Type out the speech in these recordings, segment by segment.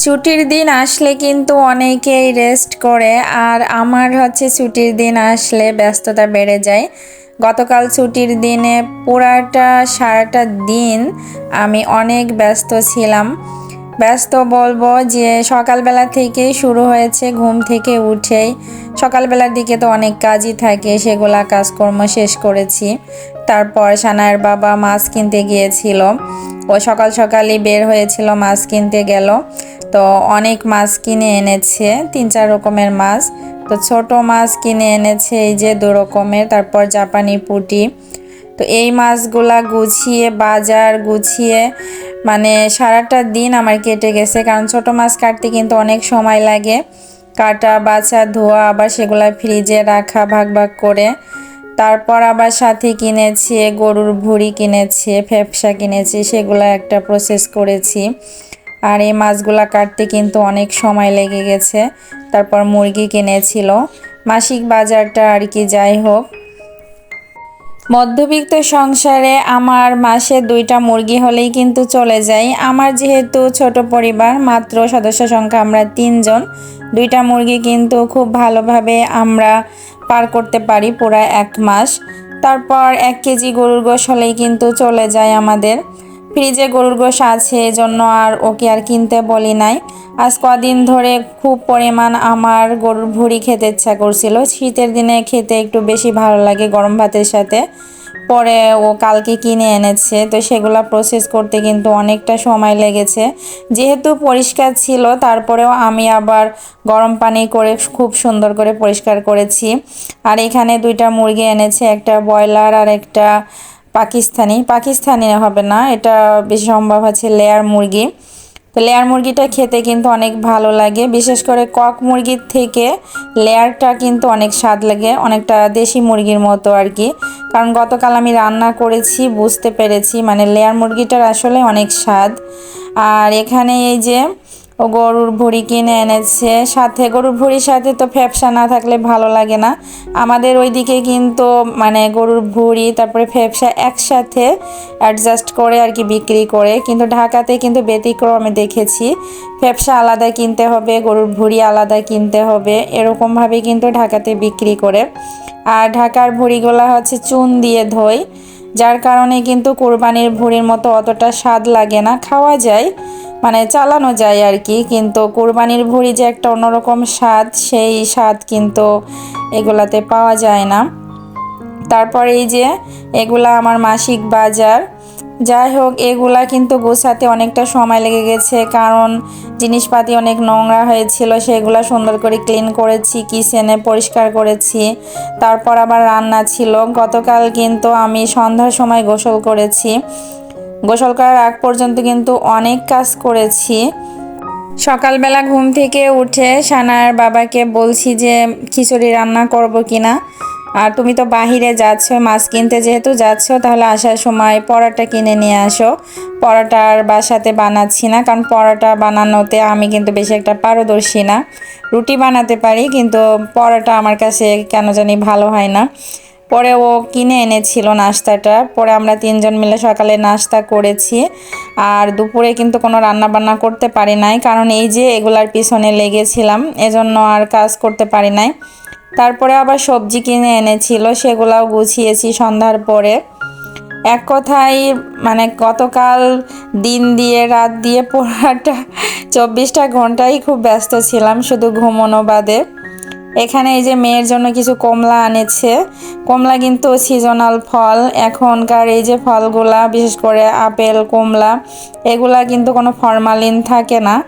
ছুটির দিন আসলে কিন্তু অনেকেই রেস্ট করে, আর আমার হচ্ছে ছুটির দিন আসলে ব্যস্ততা বেড়ে যায়। গতকাল ছুটির দিনে পুরাটা সারাটা দিন আমি অনেক ব্যস্ত ছিলাম। ব্যস্ত বলব যে সকালবেলা থেকেই শুরু হয়েছে ঘুম থেকে উঠেই। সকালবেলার দিকে তো অনেক কাজই থাকে, সেগুলা কাজকর্ম শেষ করেছি। তারপর সানায়ের বাবা মাছ কিনতে গিয়েছিল। ও সকাল সকালই বের হয়েছিল, মাছ কিনতে গেল। তো অনেক মাছ কিনে এনেছে, তিন চার রকমের মাছ। তো ছোট মাছ কিনে এনেছে, এই যে দু রকমের, তারপর জাপানি পুটি। তো এই মাছগুলা গুছিয়ে, বাজার গুছিয়ে মানে সারাটা দিন আমার কেটে গেছে, কারণ ছোট মাছ কাটতে কিন্তু অনেক সময় লাগে। কাটা, বাছা, ধোয়া, আবার সেগুলা ফ্রিজে রাখা, ভাগ ভাগ করে। তারপর আবার সাথে কিনেছি, গরুর ভুড়ি কিনেছি ফেপসা কিনেছি, সেগুলো একটা প্রসেস করেছি। আর এই মাছগুলা কাটতে কিন্তু অনেক সময় লেগে গেছে। তারপর মুরগি কিনেছিল। মাসিক বাজারটা আর কি যাই হোক। মধ্যবিত্ত সংসারে আমার মাসে দুইটা মুরগি হলেই কিন্তু চলে যায়। আমার যেহেতু ছোট পরিবার, মাত্র সদস্য সংখ্যা আমরা তিনজন, দুইটা মুরগি কিন্তু খুব ভালোভাবে আমরা পার করতে পারি পুরো এক মাস। তারপর এক কেজি গরুর গোশ হলেই কিন্তু চলে যায় আমাদের। ফ্রিজে গরুর গোশ আছে, এজন্য আর ওকে আর কিনতে বলি নাই। আজ কদিন ধরে খুব পরিমাণ আমার গরুর ভুড়ি খেতে ইচ্ছা করছিল। শীতের দিনে খেতে একটু বেশি ভালো লাগে গরম ভাতের সাথে। পরে ও কালকে কিনে এনেছে, তো সেগুলো প্রসেস করতে কিন্তু অনেকটা সময় লেগেছে। যেহেতু পরিষ্কার ছিল, তারপরেও আমি আবার গরম পানি করে খুব সুন্দর করে পরিষ্কার করেছি। আর এখানে দুইটা মুরগি এনেছে, একটা ব্রয়লার আর একটা পাকিস্তানি পাকিস্তানি হবে না, এটা বেশি সম্ভব আছে লেয়ার মুরগি। তো লেয়ার মুরগিটা খেতে কিন্তু অনেক ভালো লাগে, বিশেষ করে কক মুরগির থেকে লেয়ারটা কিন্তু অনেক স্বাদ লাগে, অনেকটা দেশি মুরগির মতো আর কি। কারণ গতকাল আমি রান্না করেছি, বুঝতে পেরেছি মানে লেয়ার মুরগিটার আসলে অনেক স্বাদ। আর এখানে এই যে ও গরুর ভুড়ি কিনে এনেছে। সাথে গরুর ভুড়ির সাথে তো ফ্যাপসা না থাকলে ভালো লাগে না। আমাদের ওইদিকে কিন্তু মানে গরুর ভুড়ি, তারপরে ফ্যাপসা একসাথে অ্যাডজাস্ট করে আর কি বিক্রি করে। কিন্তু ঢাকাতে কিন্তু ব্যতিক্রম দেখেছি। ফ্যাপসা আলাদা কিনতে হবে, গরুর ভুড়ি আলাদা কিনতে হবে। এরকমভাবে কিন্তু ঢাকাতে বিক্রি করে। আর ঢাকার ভুড়িগুলো হচ্ছে চুন দিয়ে ধোয় যার কারণে কিন্তু কোরবানির ভুড়ির মতো অতটা স্বাদ লাগে না। খাওয়া যায় মানে চালানো যায় আর কি, কিন্তু কোরবানির ভুড়ি যে একটা অন্যরকম স্বাদ, সেই স্বাদ কিন্তু এগুলাতে পাওয়া যায় না। তারপর এই যে এগুলা আমার মাসিক বাজার, যাই হোক এগুলা কিন্তু গোছাতে অনেকটা সময় লেগে গেছে, কারণ জিনিসপাতি অনেক নোংরা হয়েছিল, সেগুলো সুন্দর করে ক্লিন করেছি, কিচেনে পরিষ্কার করেছি। তারপর আবার রান্না ছিল, গতকাল কিন্তু আমি সন্ধ্যার সময় গোসল করেছি। গোসল করার আগ পর্যন্ত কিন্তু অনেক কাজ করেছি। সকালবেলা ঘুম থেকে উঠে সানার বাবাকে বলছি যে, খিচুড়ি রান্না করব কিনা? আর তুমি তো বাহিরে যাচ্ছ, মাছ কিনতে যেহেতু যাচ্ছ, তাহলে আসার সময় পরোটা কিনে নিয়ে আসো। পরোটা আর বাসাতে বানাচ্ছি না, কারণ পরোটা বানানোতে আমি কিন্তু বেশি একটা পারদর্শী না। রুটি বানাতে পারি, কিন্তু পরোটা আমার কাছে কেন জানি ভালো হয় না। পরে ও কিনে এনেছিল নাস্তাটা। পরে আমরা তিনজন মিলে সকালে নাস্তা করেছি। আর দুপুরে কিন্তু কোনো রান্না বান্না করতে পারি নাই। কারণ এই যে এগুলার পিছনে লেগেছিলাম, এজন্য আর কাজ করতে পারি নাই। তারপরে আবার সবজি কিনে এনেছিল, সেগুলাও গুছিয়েছি সন্ধ্যার পরে। এক কথায় মানে গতকাল দিন দিয়ে, রাত দিয়ে পড়াটা চব্বিশটা ঘন্টাই খুব ব্যস্ত ছিলাম, শুধু ঘুমোনো বাদে। এখানে এই যে মেয়ের জন্য কিছু কমলা আনেছে কমলা কিন্তু সিজনাল ফল। এখনকার এই যে ফলগুলা, বিশেষ করে আপেল, কমলা, এগুলা কিন্তু কোনো ফরমালিন থাকে না।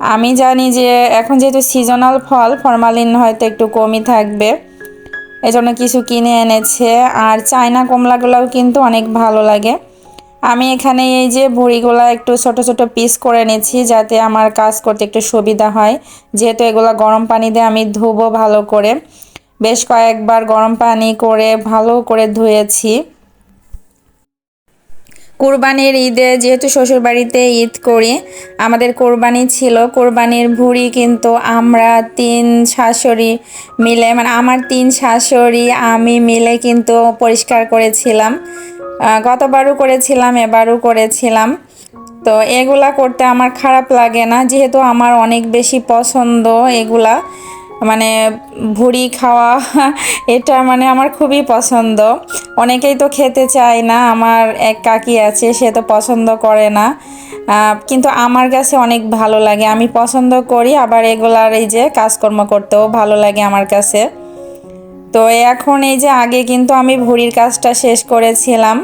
আমি জানি যে এখন যেহেতু সিজনাল ফল ফরমালিন হয়তো একটু কমই থাকবে। এজন্য কিছু কিনে এনেছে। আর চায়না কমলাগুলোও কিন্তু অনেক ভালো লাগে। আমি এখানে এই যে ভুড়িগুলো একটু ছোট ছোট পিস করে নিচ্ছি যাতে আমার কাজ করতে একটু সুবিধা হয়। যেহেতু এগুলো গরম পানি দিয়ে আমি ধুবো ভালো করে। বেশ কয়েকবার গরম পানি করে ভালো করে ধুয়েছি। কোরবানির ঈদে যেহেতু শ্বশুরবাড়িতে ঈদ করি, আমাদের কোরবানি ছিল। কোরবানির ভুড়ি কিন্তু আমরা তিন শাশুড়ি মিলে মানে আমার তিন শাশুড়ি, আমি মিলে কিন্তু পরিষ্কার করেছিলাম। গতবারও করেছিলাম, এবারও করেছিলাম। তো এগুলা করতে আমার খারাপ লাগে না, যেহেতু আমার অনেক বেশি পছন্দ এগুলা। মানে ভুড়ি খাওয়া, এটা মানে আমার খুবই পছন্দ। অনেকেই তো খেতে চায় না, আমার এক কাকি আছে, সে তো পছন্দ করে না। কিন্তু আমার কাছে অনেক ভালো লাগে, আমি পছন্দ করি, আবার এগুলার এই যে কাজকর্ম করতেও ভালো লাগে আমার কাছে। তো এখন এই যে আগে কিন্তু আমি ভুড়ির কাজটা শেষ করেছিলাম,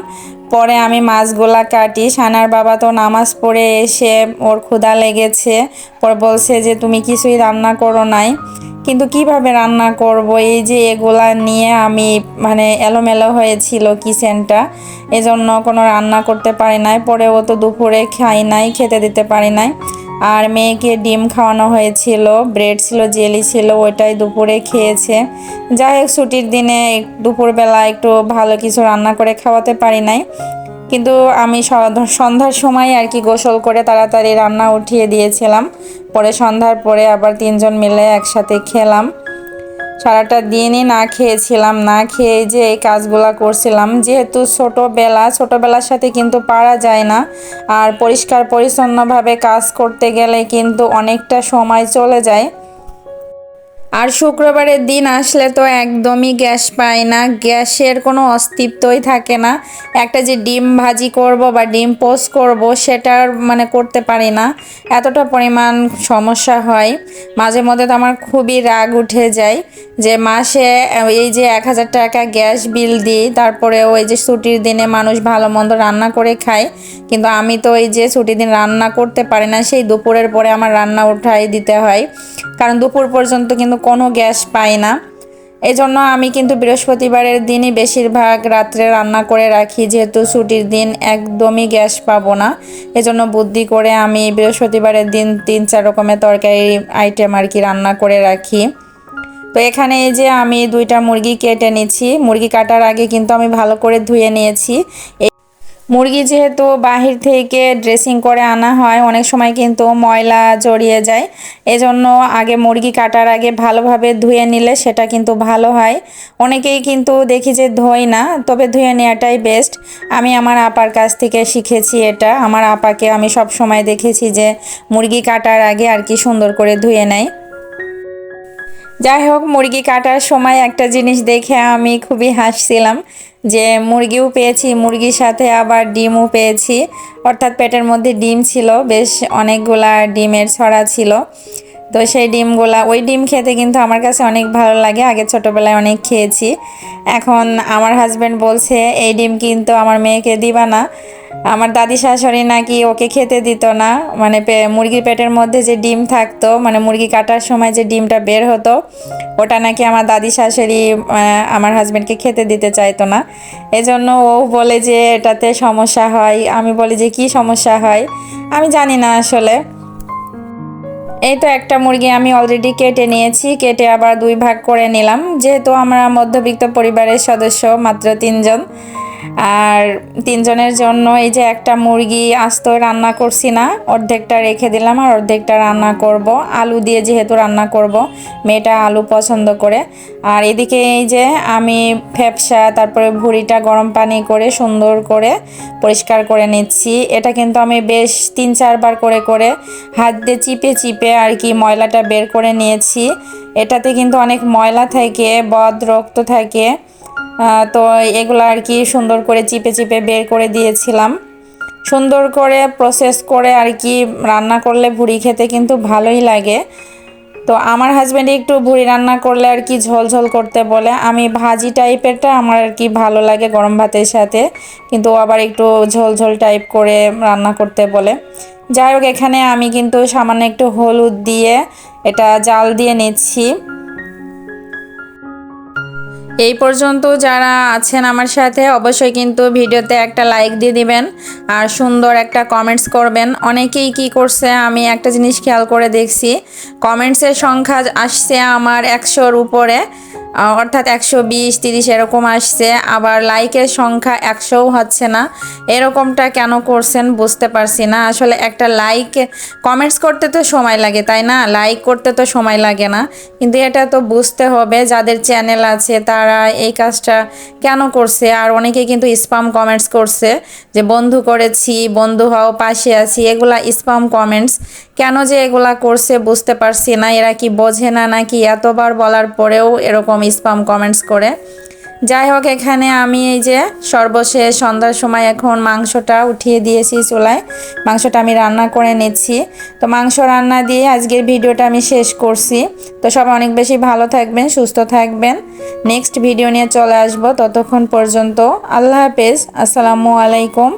পরে আমি মাছগুলা কাটি। সানার বাবা তো নামাজ পড়ে এসে ওর ক্ষুধা লেগেছে, পরে বলছে যে তুমি কিছুই রান্না করো নাই। কিন্তু কীভাবে রান্না করব? এই যে এগুলা নিয়ে আমি মানে এলোমেলো হয়েছিল কিচেনটা, এজন্য কোনো রান্না করতে পারি নাই। পরে ও তো দুপুরে খাই নাই, খেতে দিতে পারি নাই। আর মেয়েকে ডিম খাওয়ানো হয়েছিল, ব্রেড ছিল, জেলি ছিল, ওইটাই দুপুরে খেয়েছে। যাই হোক, ছুটির দিনে দুপুরবেলা একটু ভালো কিছু রান্না করে খাওয়াতে পারি নাই। কিন্তু আমি সন্ধ্যার সময় আর কি গোসল করে তাড়াতাড়ি রান্না উঠিয়ে দিয়েছিলাম। পরে সন্ধ্যার পরে আবার তিনজন মিলে একসাথে খেলাম। সারাটা দিনই না খেয়েছিলাম, না খেয়ে যে এই কাজগুলা করছিলাম। যেহেতু ছোটোবেলা, ছোটোবেলার সাথে কিন্তু পারা যায় না। আর পরিষ্কার পরিচ্ছন্নভাবে কাজ করতে গেলে কিন্তু অনেকটা সময় চলে যায়। আর শুক্রবারের দিন আসলে তো একদমই গ্যাস পাই না। গ্যাসের কোনো অস্তিত্বই থাকে না। একটা যে ডিম ভাজি করব বা ডিম পোস্ট করব সেটার মানে করতে পারি না। এতটা পরিমাণ সমস্যা হয়। মাঝে মধ্যে তো আমার খুবই রাগ উঠে যায় যে মাসে এই যে এক হাজার টাকা গ্যাস বিল দিই, তারপরে ওই যে ছুটির দিনে মানুষ ভালো মন্দ রান্না করে খায়। কিন্তু আমি তো এই যে ছুটির দিন রান্না করতে পারি না, সেই দুপুরের পরে আমার রান্না উঠাই দিতে হয়। কারণ দুপুর পর্যন্ত কিন্তু কোনো গ্যাস পাই না। এই জন্য আমি কিন্তু বৃহস্পতিবারের দিনই বেশিরভাগ রাত্রে রান্না করে রাখি, যেহেতু ছুটির দিন একদমই গ্যাস পাবো না। এজন্য বুদ্ধি করে আমি বৃহস্পতিবারের দিন তিন, চার রকমের তরকারি আইটেম আর কি রান্না করে রাখি। তো এখানে এই যে আমি দুইটা মুরগি কেটে নিচ্ছি। মুরগি কাটার আগে কিন্তু আমি ভালো করে ধুয়ে নিয়েছি। মুরগি যেহেতু বাহির থেকে ড্রেসিং করে আনা হয়, অনেক সময় কিন্তু ময়লা জড়িয়ে যায়। এজন্য আগে মুরগি কাটার আগে ভালোভাবে ধুয়ে নিলে সেটা কিন্তু ভালো হয়। অনেকেই কিন্তু দেখি যে ধোয় না, তবে ধুয়ে নেওয়াটাই বেস্ট আমি আমার আপার কাছ থেকে শিখেছি এটা। আমার আপাকে আমি সব সময় দেখেছি যে মুরগি কাটার আগে আর কি সুন্দর করে ধুয়ে নেয়। যাই হোক, মুরগি কাটার সময় একটা জিনিস দেখে আমি খুবই হাসছিলাম। যে মুরগিও পেয়েছি, মুরগির সাথে আবার ডিমও পেয়েছি। অর্থাৎ পেটের মধ্যে ডিম ছিল, বেশ অনেকগুলা ডিমের ছড়া ছিল। তো সেই ডিমগুলা, ওই ডিম খেতে কিন্তু আমার কাছে অনেক ভালো লাগে। আগে ছোটোবেলায় অনেক খেয়েছি। এখন আমার হাজব্যান্ড বলছে, এই ডিম কিন্তু আমার মেয়েকে দিবা না। আমার দাদি শাশুড়ি নাকি ওকে খেতে দিত না। মানে মুরগির পেটের মধ্যে যে ডিম থাকতো মানে মুরগি কাটার সময় যে ডিমটা বের হতো, ওটা নাকি আমার দাদি শাশুড়ি আমার হাজব্যান্ডকে খেতে দিতে চাইতো না। এজন্য ও বলে যে, এটাতে সমস্যা হয়। আমি বলি যে, কি সমস্যা হয়? আমি জানি না আসলে। এই তো একটা মুরগি আমি অলরেডি কেটে নিয়েছি, কেটে আবার দুই ভাগ করে নিলাম। যেহেতু আমরা মধ্যবিত্ত পরিবারের সদস্য মাত্র তিনজন আর তিনজনের জন্য এই যে একটা মুরগি আস্ত রান্না করছি না, অর্ধেকটা রেখে দিলাম আর অর্ধেকটা রান্না করব। আলু দিয়ে যেহেতু রান্না করব, মেয়েটা আলু পছন্দ করে। আর এদিকে এই যে আমি ফ্যাপসা, তারপরে ভুড়িটা গরম পানি করে সুন্দর করে পরিষ্কার করে নিচ্ছি। এটা কিন্তু আমি বেশ তিন চারবার করে করে হাত দিয়ে চিপে চিপে আর কি ময়লাটা বের করে নিয়েছি। এটাতে কিন্তু অনেক ময়লা থাকে, বদ রক্ত থাকে। তো এগুলো আর কি সুন্দর করে চিপে চিপে বের করে দিয়েছিলাম। সুন্দর করে প্রসেস করে আর কি রান্না করলে ভুড়ি খেতে কিন্তু ভালোই লাগে। তো আমার হাজব্যান্ড একটু ভুড়ি রান্না করলে আর কি ঝোল ঝোল করতে বলে। আমি ভাজি টাইপেরটা আমার আর কি ভালো লাগে গরম ভাতের সাথে। কিন্তু আবার একটু ঝোল ঝোল টাইপ করে রান্না করতে বলে। যাই হোক, এখানে আমি কিন্তু সামান্য একটু হলুদ দিয়ে এটা জাল দিয়ে নিচ্ছি। এই পর্যন্ত যারা আছেন আমার সাথে, অবশ্যই কিন্তু ভিডিওতে একটা লাইক দিয়ে দিবেন আর সুন্দর একটা কমেন্টস করবেন। অনেকেই কি করছে, আমি একটা জিনিস খেয়াল করে দেখছি। কমেন্টসের সংখ্যা আসছে আমার একশোর উপরে। অর্থাৎ একশো বিশ, তিরিশ এরকম আসছে। আবার লাইকের সংখ্যা একশোও হচ্ছে না। এরকমটা কেন করছেন বুঝতে পারছি না। আসলে একটা লাইক কমেন্টস করতে তো সময় লাগে, তাই না? লাইক করতে তো সময় লাগে না। কিন্তু এটা তো বুঝতে হবে, যাদের চ্যানেল আছে তারা এই কাজটা কেন করছে? আর অনেকে কিন্তু স্পাম কমেন্টস করছে যে, বন্ধু করেছি, বন্ধু হও, পাশে আছি। এগুলা স্পাম কমেন্টস কেন যে এগুলা করছে বুঝতে পারছি না, এরা কি বোঝে না নাকি এতবার বলার পরেও এরকম স্পাম কমেন্টস করে। যাই হোক, এখানে আমি এই যে সর্বশেষ সন্ধ্যার সময় এখন মাংসটা উঠিয়ে দিয়েছি চুলায়। মাংসটা আমি রান্না করে নিচ্ছি। তো মাংস রান্না দিয়ে আজকের ভিডিওটা আমি শেষ করছি। তো সব অনেক বেশি ভালো থাকবেন, সুস্থ থাকবেন। নেক্সট ভিডিও নিয়ে চলে আসব ততক্ষণ পর্যন্ত। আল্লাহ হাফেজ, আসসালামু আলাইকুম।